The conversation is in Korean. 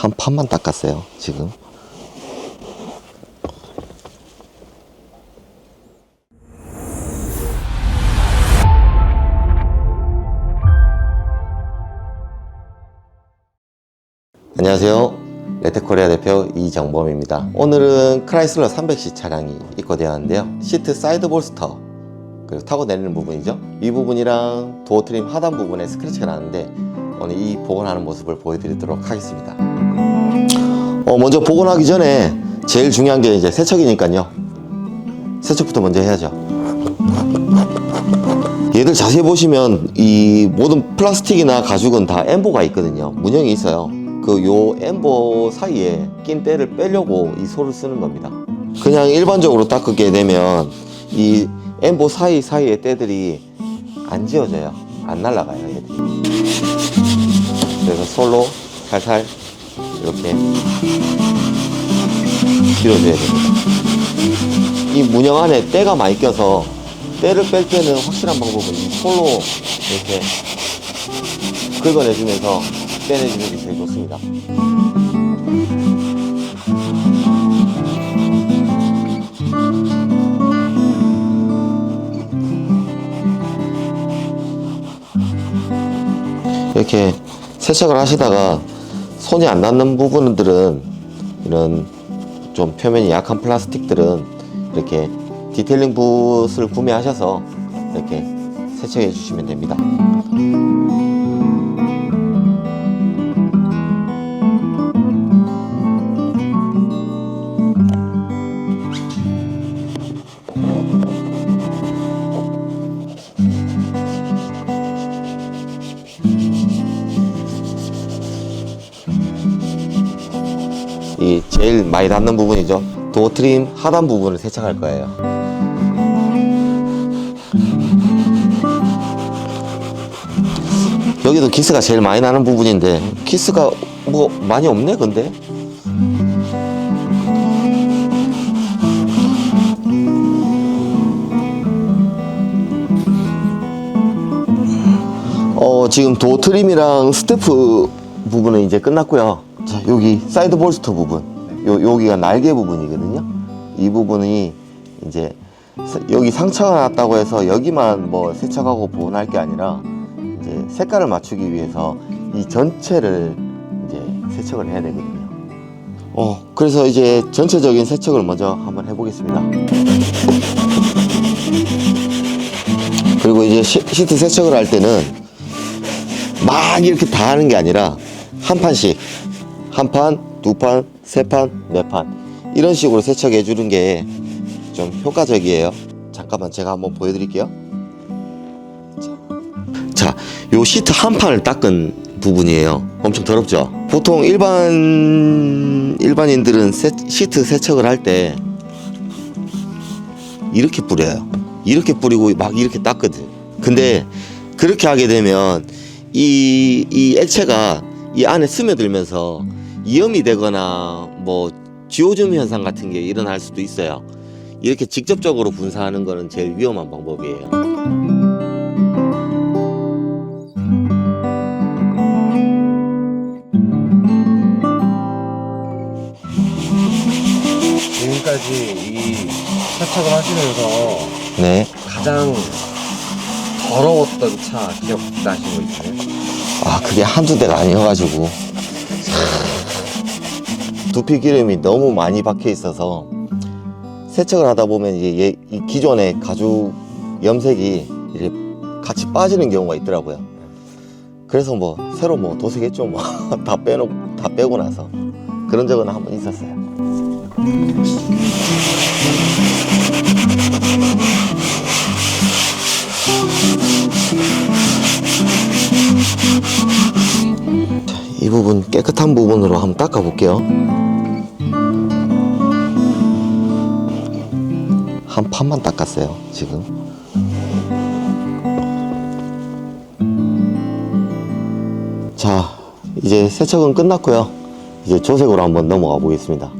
한 판만 닦았어요, 지금. 안녕하세요. 레테코리아 대표 이정범입니다. 오늘은 크라이슬러 300C 차량이 입고되었는데요. 시트 사이드 볼스터 그리고 타고 내리는 부분이죠. 이 부분이랑 도어 트림 하단 부분에 스크래치가 나는데 오늘 이 복원하는 모습을 보여드리도록 하겠습니다. 어, 먼저 복원하기 전에 제일 중요한 게 이제 세척이니까요. 세척부터 먼저 해야죠. 얘들 자세히 보시면 이 모든 플라스틱이나 가죽은 다 엠보가 있거든요. 문형이 있어요. 그 요 엠보 사이에 낀 때를 빼려고 이 소를 쓰는 겁니다. 그냥 일반적으로 닦게 되면 이 엠보 사이 사이의 때들이 안 지워져요. 안 날아가요, 얘들이. 그래서 솔로 살살 이렇게 밀어줘야 됩니다. 이 문형 안에 때가 많이 껴서 때를 뺄 때는 확실한 방법은 이 솔로 이렇게 긁어내주면서 빼내주는 게 제일 좋습니다. 이렇게 세척을 하시다가 손이 안 닿는 부분들은 이런 좀 표면이 약한 플라스틱들은 이렇게 디테일링 붓을 구매하셔서 이렇게 세척해 주시면 됩니다. 이 제일 많이 닿는 부분이죠. 도어 트림 하단 부분을 세척할 거예요. 여기도 키스가 제일 많이 나는 부분인데 키스가 뭐 많이 없네 근데 어 지금 도어 트림이랑 스태프 부분은 이제 끝났고요 자 여기 사이드 볼스터 부분 요, 여기가 날개 부분이거든요 이 부분이 이제 사- 여기 상처가 났다고 해서 여기만 뭐 세척하고 보온할 게 아니라 이제 색깔을 맞추기 위해서 이 전체를 이제 세척을 해야 되거든요. 어, 그래서 이제 전체적인 세척을 먼저 한번 해보겠습니다. 그리고 이제 시, 시트 세척을 할 때는 막 이렇게 다 하는 게 아니라 한 판씩 한 판, 두 판, 세 판, 네 판 이런 식으로 세척해 주는 게 좀 효과적이에요. 잠깐만 제가 한번 보여드릴게요. 자, 요 시트 한 판을 닦은 부분이에요. 엄청 더럽죠? 보통 일반, 일반인들은 세- 시트 세척을 할 때 이렇게 뿌려요. 이렇게 뿌리고 막 이렇게 닦거든. 근데 그렇게 하게 되면 이, 이 액체가 이 안에 스며들면서 이염이 되거나 뭐 지오줌 현상 같은 게 일어날 수도 있어요. 이렇게 직접적으로 분사하는 거는 제일 위험한 방법이에요. 지금까지 이 세척을 하시면서 네. 가장 더러웠던 차 기억나신 거 있어요? 아 그게 한두 대가 아니어가지고 두피 기름이 너무 많이 박혀 있어서 세척을 하다 보면 이제 얘- 이 기존의 가죽 염색이 이렇게 같이 빠지는 경우가 있더라고요. 그래서 뭐 새로 뭐 도색했죠 뭐 다 빼놓 다 빼고 나서 그런 적은 한 번 있었어요. 이 부분 깨끗한 부분으로 한번 닦아 볼게요. 한 판만 닦았어요, 지금. 자, 이제 세척은 끝났고요. 이제 조색으로 한번 넘어가 보겠습니다.